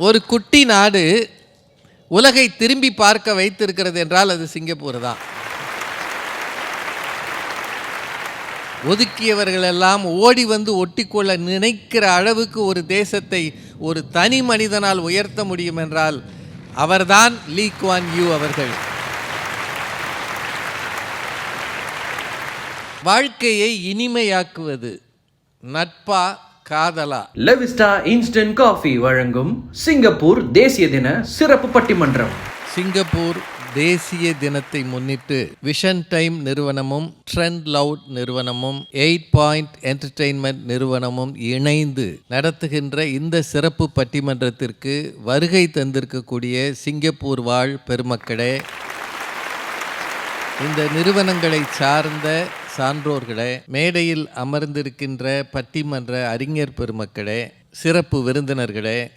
ஒரு குட்டி நாடு உலகை திரும்பி பார்க்க வைத்திருக்கிறது என்றால் அது சிங்கப்பூர் தான். ஒதுக்கியவர்கள் எல்லாம் ஓடி வந்து ஒட்டிக்கொள்ள நினைக்கிற அளவுக்கு ஒரு தேசத்தை ஒரு தனி மனிதனால் உயர்த்த முடியும் என்றால் அவர்தான் லீ குவான் யூ அவர்கள். வாழ்க்கையை இனிமையாக்குவது நட்பா காதலா? லெவிஸ்டா இன்ஸ்டன்ட் காஃபி வழங்கும் சிங்கப்பூர் தேசிய தின சிறப்பு பட்டிமன்றம். சிங்கப்பூர் தேசிய தினத்தை முன்னிட்டு விஷன் டைம் நிறுவனமும் ட்ரெண்ட் லவுட் நிறுவனமும் எயிட் பாயிண்ட் என்டர்டெயின்மெண்ட் நிறுவனமும் இணைந்து நடத்துகின்ற இந்த சிறப்பு பட்டிமன்றத்திற்கு வருகை தந்திருக்கக்கூடிய சிங்கப்பூர் வாழ் பெருமக்களே இந்த நிறுவனங்களை சார்ந்த சான்றோர்களே மேடையில் அமர்ந்திருக்கின்ற பட்டிமன்ற அறிஞர் பெருமக்களே சிறப்பு விருந்தினர்களே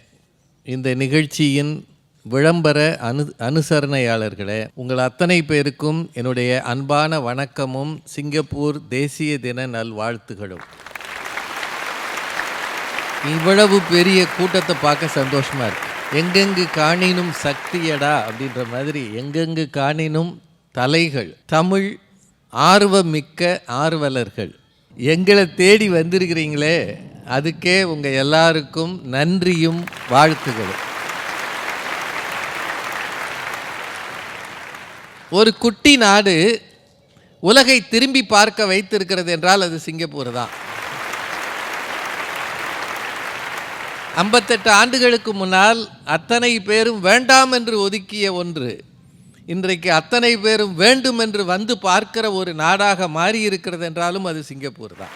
இந்த நிகழ்ச்சியின் விளம்பர அனு அனுசரணையாளர்களே உங்கள் அத்தனை பேருக்கும் என்னுடைய அன்பான வணக்கமும் சிங்கப்பூர் தேசிய தின நல்வாழ்த்துகளும். இவ்வளவு பெரிய கூட்டத்தை பார்க்க சந்தோஷமா இருக்கு. எங்கெங்கு காணினும் சக்தியடா அப்படின்ற மாதிரி எங்கெங்கு காணினும் தலைகள் தமிழ் ஆர்வமிக்க ஆர்வலர்கள். எங்களை தேடி வந்திருக்கிறீங்களே அதுக்கே உங்கள் எல்லாருக்கும் நன்றியும் வாழ்த்துகளும். ஒரு குட்டி நாடு உலகை திரும்பி பார்க்க வைத்திருக்கிறது என்றால் அது சிங்கப்பூர் தான். ஐம்பத்தெட்டு ஆண்டுகளுக்கு முன்னால் அத்தனை பேரும் வேண்டாம் என்று ஒதுக்கிய ஒன்று இன்றைக்கு அத்தனை பேரும் வேண்டும் என்று வந்து பார்க்கிற ஒரு நாடாக மாறி இருக்கிறது என்றாலும் அது சிங்கப்பூர் தான்.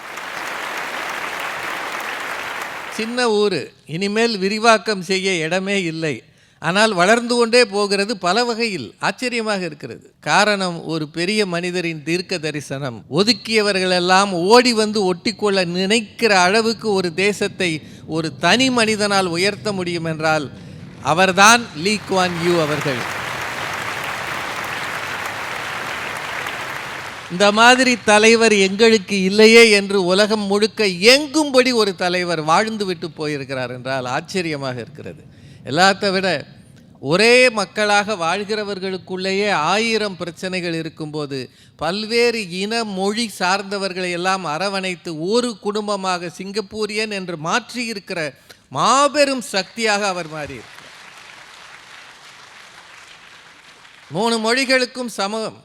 சின்ன ஊர் இனிமேல் விரிவாக்கம் செய்ய இடமே இல்லை. ஆனால் வளர்ந்து கொண்டே போகிறது பல வகையில் ஆச்சரியமாக இருக்கிறது. காரணம் ஒரு பெரிய மனிதரின் தீர்க்க தரிசனம். ஒதுக்கியவர்களெல்லாம் ஓடி வந்து ஒட்டிக்கொள்ள நினைக்கிற அளவுக்கு ஒரு தேசத்தை ஒரு தனி மனிதனால் உயர்த்த முடியும் என்றால் அவர்தான் லீ குவான் யூ அவர்கள். இந்த மாதிரி தலைவர் எங்களுக்கு இல்லையே என்று உலகம் முழுக்க எங்கும்படி ஒரு தலைவர் வாழ்ந்து விட்டு போயிருக்கிறார் என்றால் ஆச்சரியமாக இருக்கிறது. எல்லாத்த விட ஒரே மக்களாக வாழ்கிறவர்களுக்குள்ளேயே ஆயிரம் பிரச்சனைகள் இருக்கும்போது பல்வேறு இன மொழி சார்ந்தவர்களை எல்லாம் அரவணைத்து ஒரு குடும்பமாக சிங்கப்பூரியன் என்று மாற்றி இருக்கிற மாபெரும் சக்தியாக அவர் மாறி மூணு மொழிகளுக்கும் சமம்.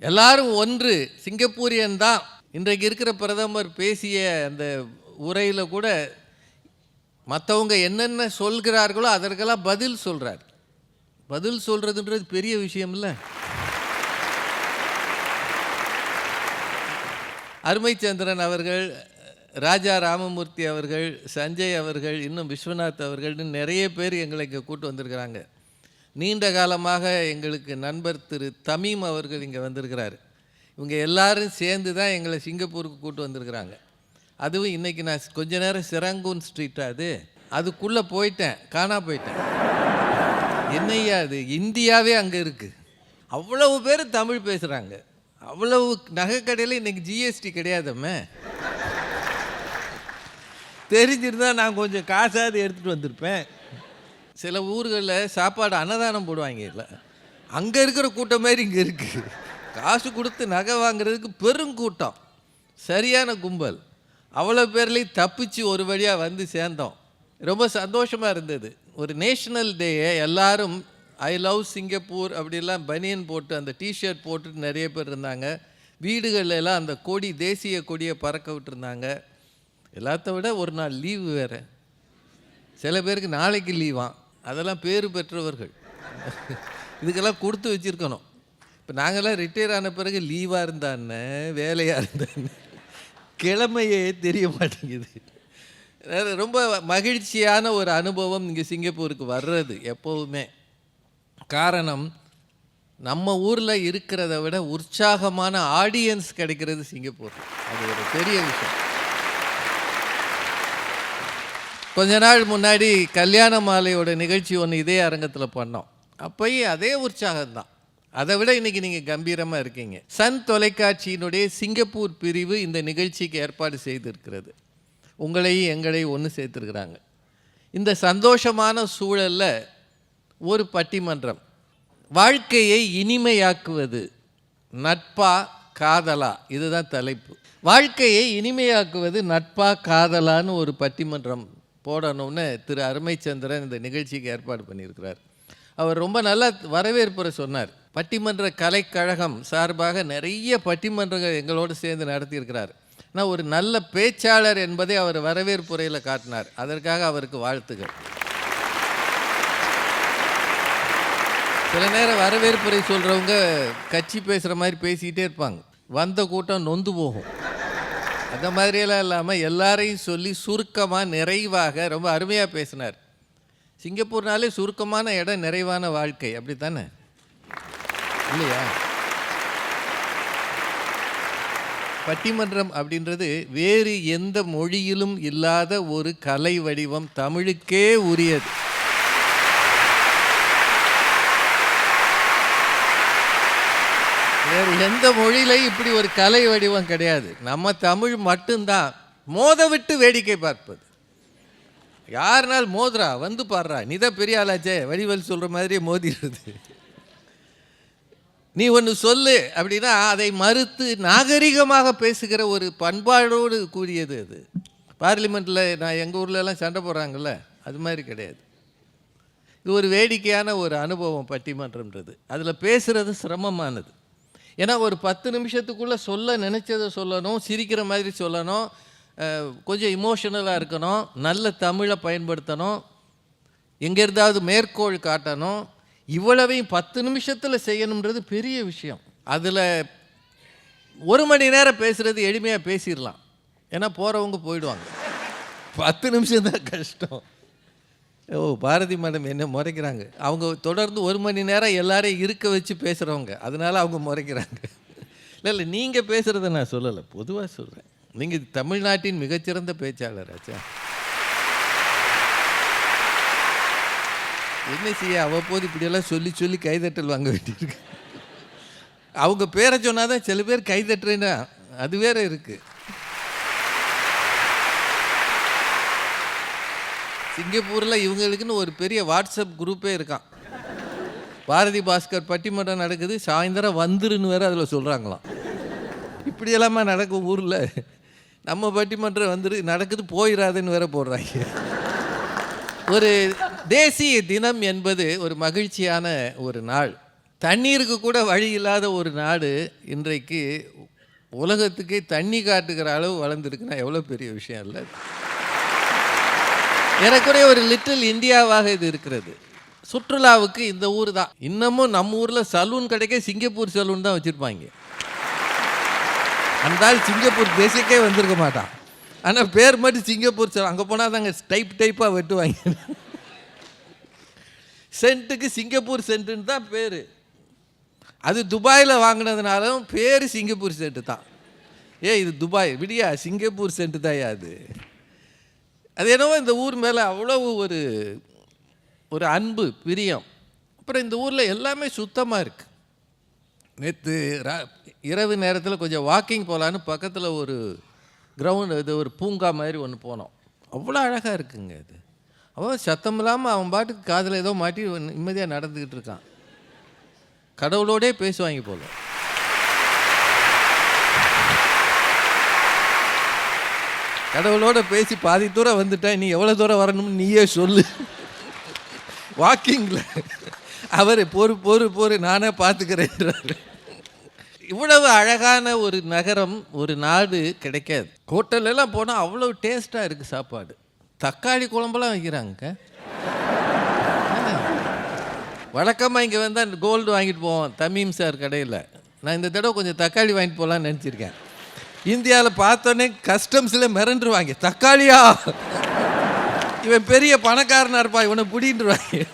எல்லாரும் ஒன்று சிங்கப்பூரியன் தான். இன்றைக்கு இருக்கிற பிரதமர் பேசிய அந்த உரையில் கூட மற்றவங்க என்னென்ன சொல்கிறார்களோ அதற்கெல்லாம் பதில் சொல்கிறார் பதில் சொல்கிறதுன்றது பெரிய விஷயம் இல்லை. அருமைச்சந்திரன் அவர்கள் ராஜா ராமமூர்த்தி அவர்கள் சஞ்சய் அவர்கள் இன்னும் விஸ்வநாத் அவர்கள்னு நிறைய பேர் எங்களை இங்கே கூட்டு வந்திருக்கிறாங்க. நீண்ட காலமாக எங்களுக்கு நண்பர் திரு தமீம் அவர்கள் இங்கே வந்திருக்கிறார். இவங்க எல்லாரும் சேர்ந்து தான் எங்களை சிங்கப்பூருக்கு கூட்டு வந்திருக்கிறாங்க. அதுவும் இன்றைக்கி நான் கொஞ்ச நேரம் சிரங்கூன் ஸ்ட்ரீட்டா அது? அதுக்குள்ளே போயிட்டேன் காணா போயிட்டேன். என்னையா அது? இந்தியாவே அங்கே இருக்குது அவ்வளவு பேர் தமிழ் பேசுகிறாங்க அவ்வளவு நகைக்கடையில் இன்றைக்கி ஜிஎஸ்டி கிடையாதம்மே. தெரிஞ்சிருந்தால் நான் கொஞ்சம் காசாவது எடுத்துகிட்டு வந்திருப்பேன். சில ஊர்களில் சாப்பாடு அன்னதானம் போடுவாங்க இல்லை அங்கே இருக்கிற கூட்டம் மாதிரி இங்கே இருக்குது காசு கொடுத்து நகை வாங்குறதுக்கு பெருங்கூட்டம் சரியான கும்பல். அவ்வளோ பேர்லேயும் தப்பிச்சு ஒரு வழியாக வந்து சேர்ந்தோம். ரொம்ப சந்தோஷமாக இருந்தது. ஒரு நேஷ்னல் டேயை எல்லாரும் ஐ லவ் சிங்கப்பூர் அப்படிலாம் பனியன் போட்டு அந்த டிஷர்ட் போட்டுட்டு நிறைய பேர் இருந்தாங்க. வீடுகளெல்லாம் அந்த கொடி தேசிய கொடியை பறக்க விட்டுருந்தாங்க. எல்லாத்த விட ஒரு நாள் லீவு வேறு. சில பேருக்கு நாளைக்கு லீவான் அதெல்லாம் பேர் பெற்றவர்கள். இதுக்கெல்லாம் கொடுத்து வச்சுருக்கணும். இப்போ நாங்கள்லாம் ரிட்டையர் ஆன பிறகு லீவாக இருந்தான்னு வேலையாக இருந்தான்னு கிழமையே தெரிய மாட்டேங்குது. அதாவது ரொம்ப மகிழ்ச்சியான ஒரு அனுபவம் இங்கே சிங்கப்பூருக்கு வர்றது எப்போவுமே. காரணம் நம்ம ஊரில் இருக்கிறத விட உற்சாகமான ஆடியன்ஸ் கிடைக்கிறது சிங்கப்பூர். அது ஒரு பெரிய விஷயம். கொஞ்ச நாள் முன்னாடி கல்யாண மாலையோட நிகழ்ச்சி ஒன்று இதே அரங்கத்தில் பண்ணோம். அப்போயே அதே உற்சாகம்தான். அதை விட இன்றைக்கி நீங்கள் கம்பீரமாக இருக்கீங்க. சன் தொலைக்காட்சியினுடைய சிங்கப்பூர் பிரிவு இந்த நிகழ்ச்சிக்கு ஏற்பாடு செய்திருக்கிறது. உங்களையும் எங்களையும் ஒன்று சேர்த்துருக்குறாங்க. இந்த சந்தோஷமான சூழலில் ஒரு பட்டிமன்றம். வாழ்க்கையை இனிமையாக்குவது. நட்பா காதலா? இதுதான் தலைப்பு. வாழ்க்கையை இனிமையாக்குவது நட்பா காதலான்னு ஒரு பட்டிமன்றம் போடணும்னு திரு அருமைச்சந்திரன் இந்த நிகழ்ச்சிக்கு ஏற்பாடு பண்ணியிருக்கிறார். அவர் ரொம்ப நல்லா வரவேற்புரை சொன்னார். பட்டிமன்ற கலைக்கழகம் சார்பாக நிறைய பட்டிமன்றங்கள் எங்களோடு சேர்ந்து நடத்தியிருக்கிறார். ஆனால் ஒரு நல்ல பேச்சாளர் என்பதை அவர் வரவேற்புரையில் காட்டினார். அதற்காக அவருக்கு வாழ்த்துகள். சில நேரம் வரவேற்புரை சொல்கிறவங்க கட்சி பேசுகிற மாதிரி பேசிக்கிட்டே இருப்பாங்க. வந்த கூட்டம் நொந்து போகும். அந்த மாதிரியெல்லாம் இல்லாமல் எல்லாரையும் சொல்லி சுருக்கமாக நிறைவாக ரொம்ப அருமையாக பேசினார். சிங்கப்பூர்னாலே சுருக்கமான இடம் நிறைவான வாழ்க்கை. அப்படி தானே இல்லையா? பட்டிமன்றம் அப்படின்றது வேறு எந்த மொழியிலும் இல்லாத ஒரு கலை வடிவம் தமிழுக்கே உரியது. வேறு எந்த மொழியிலையும் இப்படி ஒரு கலை வடிவம் கிடையாது. நம்ம தமிழ் மட்டும்தான். மோத விட்டு வேடிக்கை பார்ப்பது. யாருனால் மோதுறா? வந்து பாடுறா. நீ தான் பெரிய ஆளாச்சே. வடிவல் சொல்கிற மாதிரியே மோதிடுது நீ ஒன்று சொல்லு அப்படின்னா அதை மறுத்து நாகரிகமாக பேசுகிற ஒரு பண்பாடோடு கூடியது அது. பார்லிமெண்ட்டில் நான் எங்கள் ஊர்லலாம் சண்டை போடுறாங்கல்ல அது மாதிரி கிடையாது. இது ஒரு வேடிக்கையான ஒரு அனுபவம் பட்டிமன்றம்ன்றது. அதில் பேசுகிறது சிரமமானது. ஏன்னா ஒரு பத்து நிமிஷத்துக்குள்ளே சொல்ல நினச்சதை சொல்லணும் சிரிக்கிற மாதிரி சொல்லணும் கொஞ்சம் இமோஷனலாக இருக்கணும் நல்ல தமிழை பயன்படுத்தணும் எங்கே இருந்தாவது மேற்கோள் காட்டணும். இவ்வளவையும் பத்து நிமிஷத்தில் செய்யணுன்றது பெரிய விஷயம். அதில் ஒரு மணி நேரம் பேசுகிறது எளிமையாக பேசிடலாம். ஏன்னா போகிறவங்க போயிடுவாங்க. பத்து நிமிஷம் தான் கஷ்டம். ஓ பாரதி மேடம் என்ன முறைக்கிறாங்க. அவங்க தொடர்ந்து ஒரு மணி நேரம் எல்லாரையும் இருக்க வச்சு பேசுகிறவங்க அதனால அவங்க முறைக்கிறாங்க. இல்லை இல்லை நீங்கள் பேசுகிறத நான் சொல்லலை. பொதுவாக சொல்கிறேன் நீங்கள் தமிழ்நாட்டின் மிகச்சிறந்த பேச்சாளர் ஆச்சா? என்ன செய்ய? அவ்வப்போது இப்படியெல்லாம் சொல்லி சொல்லி கைதட்டல் வாங்க வேண்டியிருக்கு. அவங்க பேரை சொன்னாதான் சில பேர் கைதட்டுறேன்னா அது வேற இருக்குது சிங்கப்பூரில் இவங்களுக்குன்னு ஒரு பெரிய வாட்ஸ்அப் குரூப்பே இருக்கான். பாரதி பாஸ்கர் பட்டிமன்றம் நடக்குது சாயந்தரம் வந்துருன்னு வேற அதில் சொல்கிறாங்களாம் இப்படியெல்லாமா நடக்கும் ஊரில். நம்ம பட்டிமன்றம் வந்துரு நடக்குது போயிடாதுன்னு வேற போடுறாங்க. ஒரு தேசிய தினம் என்பது ஒரு மகிழ்ச்சியான ஒரு நாள். தண்ணீருக்கு கூட வழி இல்லாத ஒரு நாடு இன்றைக்கு உலகத்துக்கே தண்ணி காட்டுகிற அளவு வளர்ந்துருக்குன்னா எவ்வளோ பெரிய விஷயம் இல்லை. ஏறக்குறைய ஒரு லிட்டில் இந்தியாவாக இது இருக்கிறது. சுற்றுலாவுக்கு இந்த ஊர் தான். இன்னமும் நம்ம ஊரில் சலூன் கிடைக்க சிங்கப்பூர் சலூன் தான் வச்சுருப்பாங்க. அந்த ஆள் சிங்கப்பூர் தேசிக்கே வந்திருக்க மாட்டான். ஆனால் பேர் மட்டும் சிங்கப்பூர் சலூன் அங்கே போனால் தாங்க டைப் டைப்பாக வெட்டுவாங்க. சென்ட்டுக்கு சிங்கப்பூர் சென்ட்டுன்னு தான் பேர். அது துபாயில் வாங்கினதுனாலும் பேர் சிங்கப்பூர் சென்ட்டு தான். ஏ இது துபாய். விடியா சிங்கப்பூர் சென்ட்டு தாயா அது? அது என்னவோ இந்த ஊர் மேலே அவ்வளவு ஒரு ஒரு அன்பு பிரியம். அப்புறம் இந்த ஊரில் எல்லாமே சுத்தமாக இருக்குது நேற்று இரவு நேரத்தில் கொஞ்சம் வாக்கிங் போகலான்னு பக்கத்தில் ஒரு கிரவுண்ட் இது ஒரு பூங்கா மாதிரி ஒன்று போனோம். அவ்வளோ அழகாக இருக்குங்க அது. அவன் சத்தம் இல்லாமல் அவன் பாட்டுக்கு காதில் ஏதோ மாட்டி நிம்மதியாக நடந்துக்கிட்டு இருக்கான். கடவுளோடே பேசுவாங்க போல. கடவுளோட பேசி பாதி தூரம் வந்துட்டேன். நீ எவ்வளோ தூரம் வரணும்னு நீயே சொல்லு. வாக்கிங்கில் அவர் பொறு பொறு பொறு நானே பார்த்துக்கிறேன் இவ்வளவு அழகான ஒரு நகரம் ஒரு நாடு கிடைக்காது. ஹோட்டல்லாம் போனால் அவ்வளோ டேஸ்ட்டாக இருக்குது சாப்பாடு. தக்காளி குழம்பெல்லாம் வைக்கிறாங்க வழக்கமாக இங்கே வந்தால் கோல்டு வாங்கிட்டு போவோம் தமீம் சார் கடையில். நான் இந்த தடவை கொஞ்சம் தக்காளி வாங்கிட்டு போகலான்னு நினச்சிருக்கேன். இந்தியாவில் பார்த்தோன்னே கஸ்டம்ஸில் மிரண்டுருவாங்க. தக்காளியா? இவன் பெரிய பணக்காரனாக இருப்பான் இவனை பிடின்ட்டுருவாங்க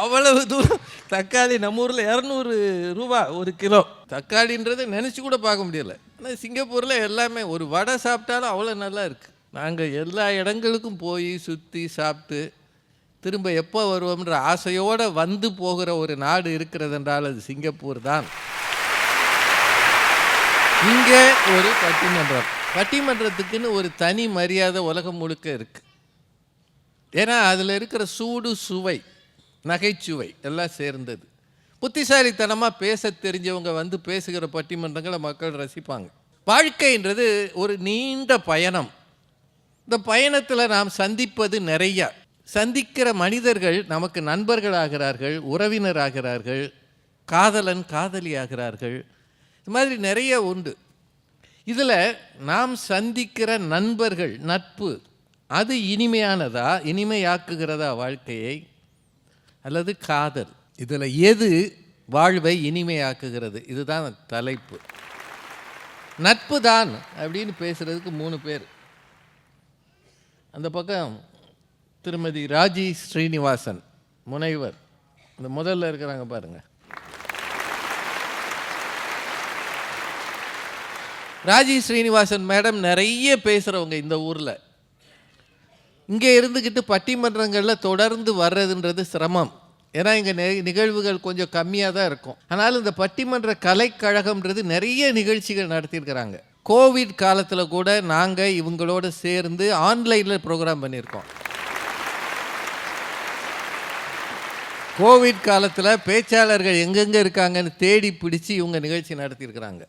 அவ்வளவு தூரம் தக்காளி நம்ம ஊரில் இரநூறு ரூபா ஒரு கிலோ. தக்காளின்றதை நினச்சி கூட பார்க்க முடியல. ஆனால் சிங்கப்பூரில் எல்லாமே ஒரு வடை சாப்பிட்டாலும் அவ்வளோ நல்லா இருக்குது நாங்கள் எல்லா இடங்களுக்கும் போய் சுற்றி சாப்பிட்டு திரும்ப எப்போ வருவோம்ன்ற ஆசையோடு வந்து போகிற ஒரு நாடு இருக்கிறது என்றால் அது சிங்கப்பூர் தான். இங்கே ஒரு பட்டிமன்றம் பட்டிமன்றத்துக்குன்னு ஒரு தனி மரியாதை உலகம் முழுக்க இருக்கு. ஏன்னா அதில் இருக்கிற சூடு சுவை நகைச்சுவை எல்லாம் சேர்ந்தது. புத்திசாலித்தனமாக பேச தெரிஞ்சவங்க வந்து பேசுகிற பட்டிமன்றங்களை மக்கள் ரசிப்பாங்க. வாழ்க்கைன்றது ஒரு நீண்ட பயணம். இந்த பயணத்தில் நாம் சந்திப்பது நிறையா. சந்திக்கிற மனிதர்கள் நமக்கு நண்பர்களாகிறார்கள் உறவினராகிறார்கள் காதலன் காதலி ஆகிறார்கள் இது மாதிரி நிறைய உண்டு. இதில் நாம் சந்திக்கிற நண்பர்கள் நட்பு அது இனிமையானதா இனிமையாக்குகிறதா வாழ்க்கையை? அல்லது காதல்? இதில் எது வாழ்வை இனிமையாக்குகிறது? இதுதான் தலைப்பு. நட்பு தான் அப்படின்னு பேசுகிறதுக்கு மூணு பேர். அந்த பக்கம் திருமதி ராஜி ஸ்ரீனிவாசன் முனைவர். இந்த முதல்ல இருக்கிறாங்க பாருங்கள் ராஜி ஸ்ரீனிவாசன் மேடம் நிறைய பேசுகிறவங்க இந்த ஊரில். இங்கே இருந்துக்கிட்டு பட்டிமன்றங்களில் தொடர்ந்து வர்றதுன்றது சிரமம். ஏன்னா இங்கே நிகழ்வுகள் கொஞ்சம் கம்மியாக தான் இருக்கும். ஆனாலும் இந்த பட்டிமன்ற கலைக்கழகம்ன்றது நிறைய நிகழ்ச்சிகள் நடத்தியிருக்கிறாங்க. கோவிட் காலத்தில் கூட நாங்கள் இவங்களோட சேர்ந்து ஆன்லைனில் ப்ரோக்ராம் பண்ணியிருக்கோம். கோவிட் காலத்தில் பேச்சாளர்கள் எங்கெங்கே இருக்காங்கன்னு தேடி பிடிச்சி இவங்க நிகழ்ச்சி நடத்தியிருக்கிறாங்க.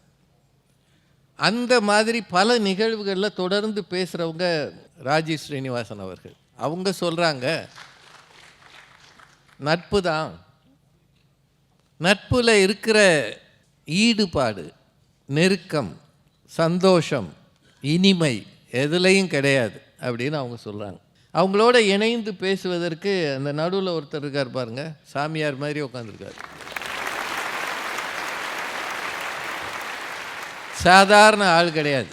அந்த மாதிரி பல நிகழ்வுகளில் தொடர்ந்து பேசுகிறவங்க ராஜி ஸ்ரீனிவாசன் அவர்கள். அவங்க சொல்கிறாங்க நட்பு தான். நட்பில் இருக்கிற ஈடுபாடு நெருக்கம் சந்தோஷம் இனிமை எதுலேயும் கிடையாது அப்படின்னு அவங்க சொல்கிறாங்க அவங்களோட இணைந்து பேசுவதற்கு அந்த நடுவில் ஒருத்தர் இருக்கார் பாருங்கள் சாமியார் மாதிரி உட்காந்துருக்காரு சாதாரண ஆள் கிடையாது.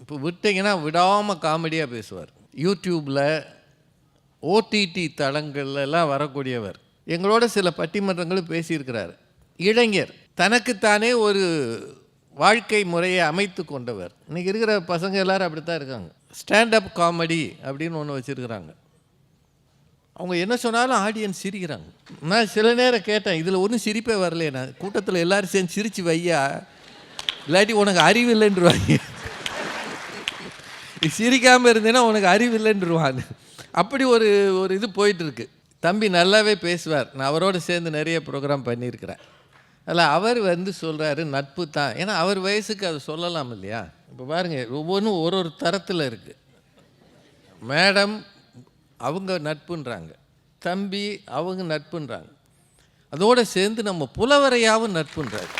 இப்போ விட்டிங்கன்னா விடாமல் காமெடியாக பேசுவார். யூடியூப்பில் ஓடிடி தளங்கள்லாம் வரக்கூடியவர். எங்களோட சில பட்டிமன்றங்களும் பேசியிருக்கிறார். இளைஞர். தனக்குத்தானே ஒரு வாழ்க்கை முறையை அமைத்து கொண்டவர். இன்றைக்கி இருக்கிற பசங்க எல்லாரும் அப்படி தான் இருக்காங்க. ஸ்டாண்டப் காமெடி அப்படின்னு ஒன்று வச்சுருக்கிறாங்க. அவங்க என்ன சொன்னாலும் ஆடியன்ஸ் சிரிக்கிறாங்க. நான் சில நேரம் கேட்டேன் இதில் ஒன்றும் சிரிப்பே வரலையே நான் கூட்டத்தில் எல்லோரும் சேர்ந்து சிரித்து வையா? இல்லாட்டி உனக்கு அறிவு இல்லைன்றுவாங்க சிரிக்காமல் இருந்தேன்னா உனக்கு அறிவு இல்லைன்றுவான் அப்படி ஒரு ஒரு இது போயிட்டுருக்கு. தம்பி நல்லாவே பேசுவார். நான் அவரோட சேர்ந்து நிறைய ப்ரோக்ராம் பண்ணியிருக்கிறேன். அதில் அவர் வந்து சொல்கிறாரு நட்பு தான். ஏன்னா அவர் வயசுக்கு அதை சொல்லலாம் இல்லையா? இப்போ பாருங்கள் ஒவ்வொன்றும் ஒரு ஒரு தரத்தில் இருக்குது மேடம் அவங்க நட்புன்றாங்க. தம்பி அவங்க நட்புன்றாங்க. அதோடு சேர்ந்து நம்ம புலவரையாவும் நட்புன்றாரு.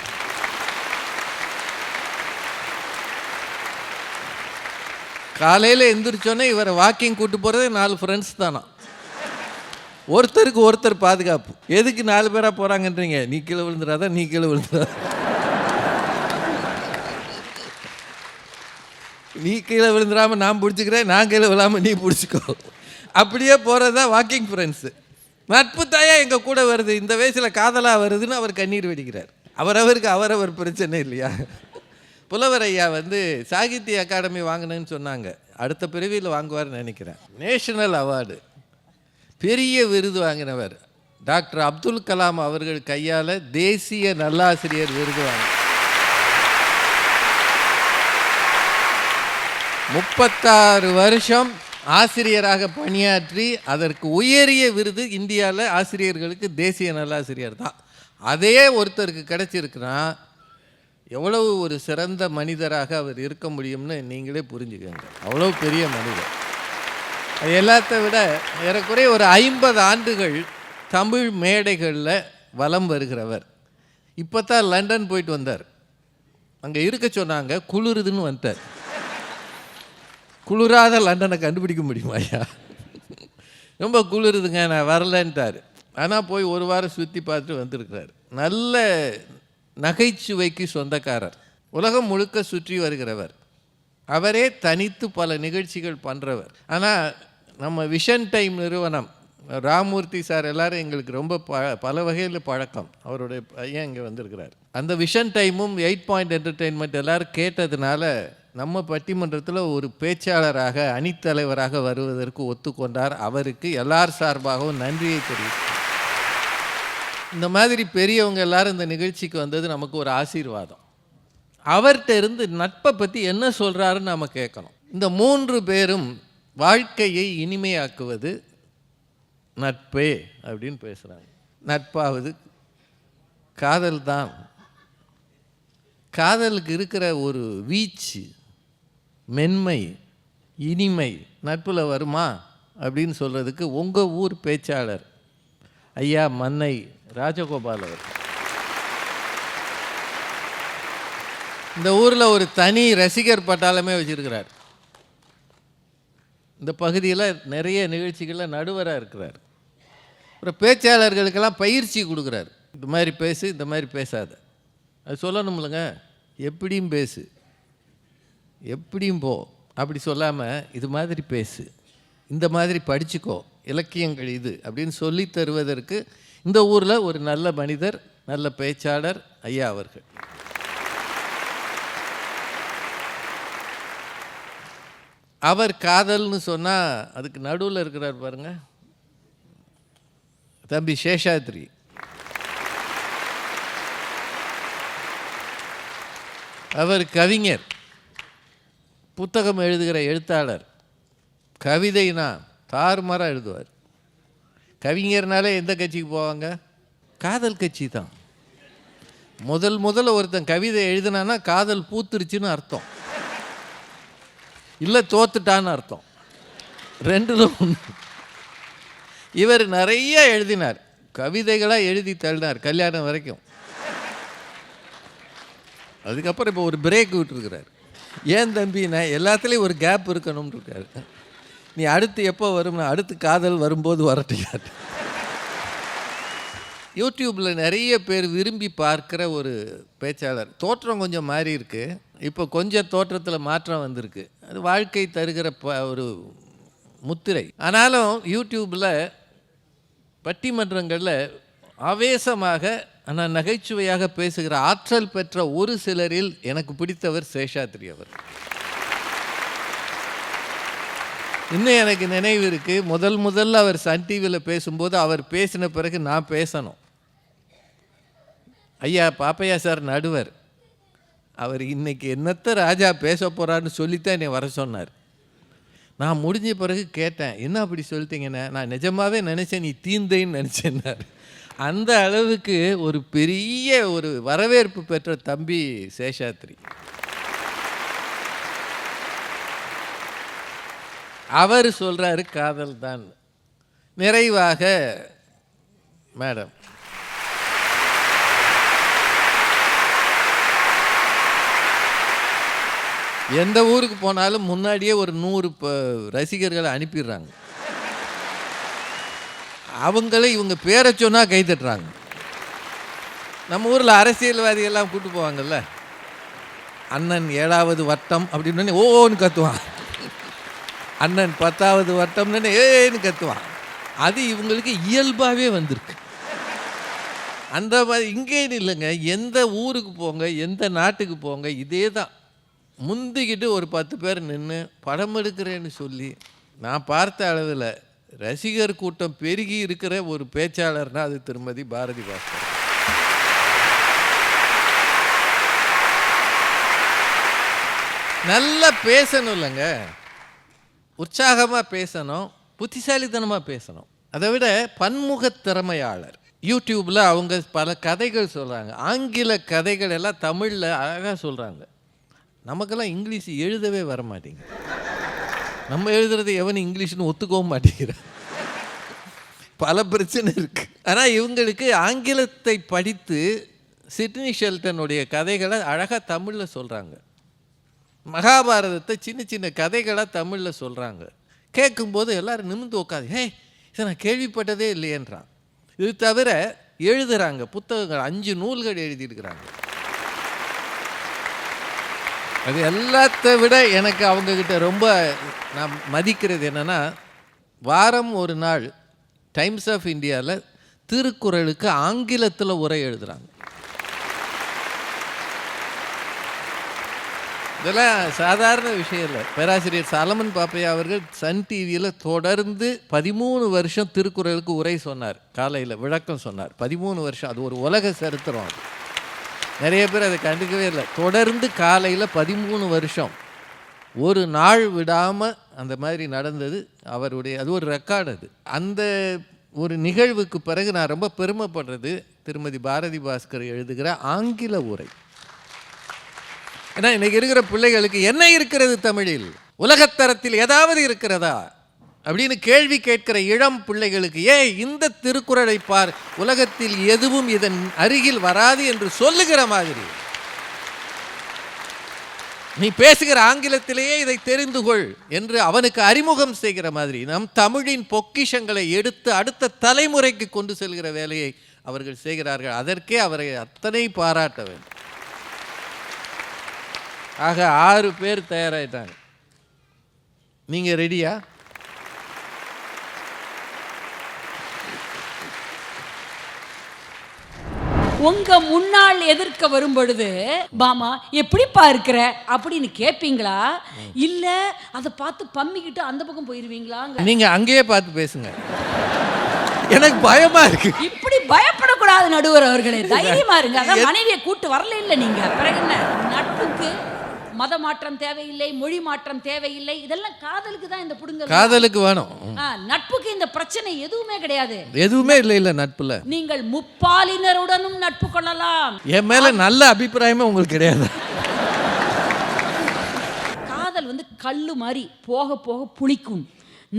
காலையில் எந்திரிச்சோன்னே இவரை வாக்கிங் கூட்டு போகிறதே நாலு ஃப்ரெண்ட்ஸ் தானா? ஒருத்தருக்கு ஒருத்தர் பாதுகாப்பு. எதுக்கு நாலு பேராக போகிறாங்கன்றீங்க நீ கீழே விழுந்துடாதா நீ கீழே விழுந்துடாத. நீ கீழே விழுந்துடாமல் நான் பிடிச்சிக்கிறேன் நான் கீழே விழாமல் நீ பிடிச்சிக்கோ. அப்படியே போகிறது தான் வாக்கிங் ஃப்ரெண்ட்ஸு நட்பு தாயா எங்கள் கூட வருது? இந்த வயசில் காதலாக வருதுன்னு அவர் கண்ணீர் வெடிக்கிறார். அவரவருக்கு அவரவர் பிரச்சனை இல்லையா? புலவரையா வந்து சாகித்ய அகாடமி வாங்கினேன்னு சொன்னாங்க. அடுத்த பிறவியில் வாங்குவார்னு நினைக்கிறேன். National award. பெரிய விருது வாங்கினவர். டாக்டர் அப்துல் கலாம் அவர்கள் கையால் தேசிய நல்லாசிரியர் விருது வாங்க முப்பத்தாறு வருஷம் ஆசிரியராக பணியாற்றி அதற்கு உயரிய விருது இந்தியாவில் ஆசிரியர்களுக்கு தேசிய நல்லாசிரியர் தான். அதே ஒருத்தருக்கு கிடைச்சிருக்குன்னா எவ்வளவு ஒரு சிறந்த மனிதராக அவர் இருக்க முடியும்னு நீங்களே புரிஞ்சுக்கோங்க. அவ்வளோ பெரிய மனிதர். அது எல்லாத்த விட ஏறக்குறைய ஒரு ஐம்பது ஆண்டுகள் தமிழ் மேடைகளில் வலம் வருகிறவர். இப்போ தான் லண்டன் போயிட்டு வந்தார். அங்கே இருக்க சொன்னாங்க குளிருதுன்னு வந்தார் குளிராத லண்டனை கண்டுபிடிக்க முடியுமா ஐயா? ரொம்ப குளிருதுங்க நான் வரலன்ட்டார். ஆனால் போய் ஒரு வாரம் சுற்றி பார்த்துட்டு வந்திருக்கிறார். நல்ல நகைச்சுவைக்கு சொந்தக்காரர். உலகம் முழுக்க சுற்றி வருகிறவர். அவரே தனித்து பல நிகழ்ச்சிகள் பண்ணுறவர் ஆனால் நம்ம விஷன் டைம் நிறுவனம் ராமூர்த்தி சார் எல்லாரும் எங்களுக்கு ரொம்ப ப பல வகையில் பழக்கம். அவருடைய பையன் இங்கே வந்திருக்கிறார். அந்த விஷன் டைமும் எயிட் பாயிண்ட் என்டர்டெயின்மெண்ட் எல்லோரும் கேட்டதுனால நம்ம பட்டிமன்றத்தில் ஒரு பேச்சாளராக அணித்தலைவராக வருவதற்கு ஒத்துக்கொண்டார். அவருக்கு எல்லார் சார்பாகவும் நன்றியை தெரிவித்தார் இந்த மாதிரி பெரியவங்க எல்லாரும் இந்த நிகழ்ச்சிக்கு வந்தது நமக்கு ஒரு ஆசீர்வாதம். அவர்கிட்ட இருந்து நட்பை பற்றி என்ன சொல்கிறாருன்னு நம்ம கேட்கணும். இந்த மூன்று பேரும் வாழ்க்கையை இனிமையாக்குவது நட்பே அப்படின்னு பேசுகிறாங்க நட்பாவது காதல் தான். காதலுக்கு இருக்கிற ஒரு வீச்சு மென்மை இனிமை நட்பில் வருமா அப்படின்னு சொல்கிறதுக்கு உங்கள் ஊர் பேச்சாளர் ஐயா மன்னை ராஜகோபால் அவர். இந்த ஊரில் ஒரு தனி ரசிகர் பட்டாளமே வச்சுருக்கிறார். இந்த பகுதியில் நிறைய நிகழ்ச்சிகளில் நடுவராக இருக்கிறார். அப்புறம் பேச்சாளர்களுக்கெல்லாம் பயிற்சி கொடுக்குறாரு. இந்த மாதிரி பேசு இந்த மாதிரி பேசாத. அது சொல்லணும்லங்க. எப்படியும் பேசு. எப்படியும் போ. அப்படி சொல்லாமல் இது மாதிரி பேசு. இந்த மாதிரி படிச்சுக்கோ. இலக்கியங்கள் இது. அப்படின்னு சொல்லி தருவதற்கு இந்த ஊரில் ஒரு நல்ல மனிதர் நல்ல பேச்சாளர் ஐயா அவர்கள். அவர் காதல்னு சொன்னால் அதுக்கு நடுவில் இருக்கிறார் பாருங்க. தம்பி சேஷாத்ரி. அவர் கவிஞர் புத்தகம் எழுதுகிற எழுத்தாளர். கவிதைனா தாறுமாறாக எழுதுவார். கவிஞர்னாலே எந்த கட்சிக்கு போவாங்க? காதல் கட்சி தான். முதல் முதல்ல ஒருத்தன் கவிதை எழுதுனான்னா காதல் பூத்துருச்சுன்னு அர்த்தம். இல்லை தோத்துட்டான்னு அர்த்தம். ரெண்டுல ஒன்று இவர் நிறைய எழுதினார். கவிதைகளாக எழுதி தள்ளினார் கல்யாணம் வரைக்கும். அதுக்கப்புறம் இப்போ ஒரு பிரேக் விட்டுருக்கிறார். ஏன் தம்பி நான் எல்லாத்துலேயும் ஒரு கேப் இருக்கணும்னு இருக்காரு. நீ அடுத்து எப்போ வரும்னா அடுத்து காதல் வரும்போது வரட்டியாரு யூடியூப்பில் நிறைய பேர் விரும்பி பார்க்குற ஒரு பேச்சாளர். தோற்றம் கொஞ்சம் மாறி இருக்கு. இப்போ கொஞ்சம் தோற்றத்தில் மாற்றம் வந்திருக்கு. அது வாழ்க்கை தருகிற ப ஒரு முத்திரை. ஆனாலும் யூடியூப்பில் பட்டிமன்றங்களில் ஆவேசமாக ஆனால் நகைச்சுவையாக பேசுகிற ஆற்றல் பெற்ற ஒரு சிலரில் எனக்கு பிடித்தவர் சேஷாத்ரி அவர். இன்னும் எனக்கு நினைவு இருக்குது முதல் முதல்ல அவர் சன் டிவியில் பேசும்போது அவர் பேசின பிறகு நான் பேசணும். ஐயா பாப்பையா சார் நடுவர். அவர் இன்றைக்கி என்னத்த ராஜா பேச போகிறான்னு சொல்லித்தான் என்னை வர சொன்னார். நான் முடிஞ்ச பிறகு கேட்டேன் என்ன அப்படி சொல்லிட்டீங்கண்ணே நான் நிஜமாகவே நினச்சேன் நீ தீந்தேன்னு நினச்சேன்னார். அந்த அளவுக்கு ஒரு பெரிய ஒரு வரவேற்பு பெற்ற தம்பி சேஷாத்ரி. அவர் சொல்கிறாரு காதல் தான். நிறைவாக மேடம். எந்த ஊருக்கு போனாலும் முன்னாடியே ஒரு நூறு ப ரசிகர்களை அனுப்பிடுறாங்க. அவங்களே இவங்க பேரை சொன்னால் கை தட்டுறாங்க நம்ம ஊரில் அரசியல்வாதிகள்லாம் கூப்பிட்டு போவாங்கல்ல. அண்ணன் ஏழாவது வட்டம் அப்படின்னு ஓன்னு கத்துவான். அண்ணன் பத்தாவது வட்டம்னு ஏன்னு கத்துவான். அது இவங்களுக்கு இயல்பாகவே வந்திருக்கு. அந்த மாதிரி இங்கேன்னு இல்லைங்க. எந்த ஊருக்கு போங்க எந்த நாட்டுக்கு போங்க இதே தான் முந்திக்கிட்டு ஒரு பத்து பேர் நின்று படம் எடுக்கிறேன்னு சொல்லி நான் பார்த்த அளவில் ரசிகர் கூட்டம் பெருகி இருக்கிற ஒரு பேச்சாளர்னா அது திருமதி பாரதி பாஸ்கர். நல்லா பேசணும் இல்லைங்க. உற்சாகமாக பேசணும் புத்திசாலித்தனமாக பேசணும். அதை விட பன்முகத் திறமையாளர். யூடியூப்பில் அவங்க பல கதைகள் சொல்கிறாங்க ஆங்கில கதைகள் எல்லாம் தமிழில் அழகாக சொல்கிறாங்க நமக்கெல்லாம் இங்கிலீஷ் எழுதவே வர மாட்டேங்குது நம்ம எழுதுறது எவன் இங்கிலீஷ்னு ஒத்துக்கவும் மாட்டேங்கிறான். பல பிரச்சனை இருக்குது ஆனால் இவங்களுக்கு ஆங்கிலத்தை படித்து சிட்னி ஷெல்டனுடைய கதைகளை அழகாக தமிழில் சொல்கிறாங்க மகாபாரதத்தை சின்ன சின்ன கதைகளாக தமிழில் சொல்கிறாங்க கேட்கும்போது எல்லோரும் நிமிந்து உட்காது ஹே இதை நான் கேள்விப்பட்டதே இல்லையன்றான். இது தவிர எழுதுகிறாங்க புத்தகங்கள் அஞ்சு நூல்கள் எழுதியிருக்கிறாங்க. அது எல்லாத்த விட எனக்கு அவங்கக்கிட்ட ரொம்ப நான் மதிக்கிறது என்னென்னா வாரம் ஒரு நாள் டைம்ஸ் ஆஃப் இந்தியாவில் திருக்குறளுக்கு ஆங்கிலத்தில் உரை எழுதுகிறாங்க இதெல்லாம் சாதாரண விஷயம் இல்லை. பேராசிரியர் சாலமன் பாப்பையா அவர்கள் சன் டிவியில் தொடர்ந்து பதிமூணு வருஷம் திருக்குறளுக்கு உரை சொன்னார். காலையில் விளக்கம் சொன்னார். பதிமூணு வருஷம். அது ஒரு உலக சரித்திரம் அது. நிறைய பேர் அதை கண்டுக்கவே இல்லை. தொடர்ந்து காலையில் பதிமூணு வருஷம். ஒரு நாள் விடாமல் அந்த மாதிரி நடந்தது. அவருடைய அது ஒரு ரெக்கார்டு அது. அந்த ஒரு நிகழ்வுக்கு பிறகு நான் ரொம்ப பெருமைப்படுறது திருமதி பாரதி பாஸ்கர் எழுதுகிற ஆங்கில உரை. ஏன்னா இன்னைக்கு இருக்கிற பிள்ளைகளுக்கு என்ன இருக்கிறது தமிழில்? உலகத்தரத்தில் ஏதாவது இருக்கிறதா? அப்படின்னு கேள்வி கேட்கிற இளம் பிள்ளைகளுக்கு ஏய் இந்த திருக்குறளை பார். உலகத்தில் எதுவும் இதன் அருகில் வராது என்று சொல்லுகிற மாதிரி. நீ பேசுகிற ஆங்கிலத்திலேயே இதை தெரிந்து கொள் என்று அவனுக்கு அறிமுகம் செய்கிற மாதிரி. நம் தமிழின் பொக்கிஷங்களை எடுத்து அடுத்த தலைமுறைக்கு கொண்டு செல்கிற வேலையை அவர்கள் செய்கிறார்கள். அதற்கே அவரை அத்தனை பாராட்ட வேண்டும். ஆக ஆறு பேர் தயாராயிட்டாங்க. நீங்க ரெடியா? உங்க முன்னால் எதிர்க்க வரும் பொழுது பாமா எப்படிப்பா இருக்கிற? அப்படின்னு கேட்பீங்களா இல்ல அதை பார்த்து பம்மிக்கிட்டு அந்த பக்கம் போயிருவீங்களா நீங்க அங்கேயே பார்த்து பேசுங்க. எனக்கு பயமா இருக்கு. இப்படி பயப்படக்கூடாது நடுவர் அவர்களே. தைரியமா இருங்க. அதான் மனைவியை கூட்டு வரல இல்ல நீங்க. பிறகு என்ன? நட்புக்கு? மத மாற்றம் தேவையில்லை மொழி மாற்றம் தேவையில்லை. இதெல்லாம் காதலுக்கு தான் இந்த புடுங்க காதலுக்கு வேணும். நட்புக்கு இந்த பிரச்சனை எதுவுமே கிடையாது. எதுவுமே இல்லை இல்லை நட்புல. நீங்கள் முப்பாலினருடனும் நட்பு கொள்ளலாம். என் மேல நல்ல அபிப்பிராயமே உங்களுக்கு கிடையாது. காதல் வந்து கல்லு மாதிரி போக போக புளிக்கும்.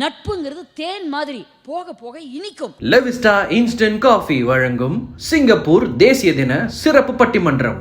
நட்புங்கிறது தேன் மாதிரி போக போக இனிக்கும். லெவிஸ்டா இன்ஸ்டன்ட் காஃபி வழங்கும் சிங்கப்பூர் தேசிய தின சிறப்பு பட்டிமன்றம்.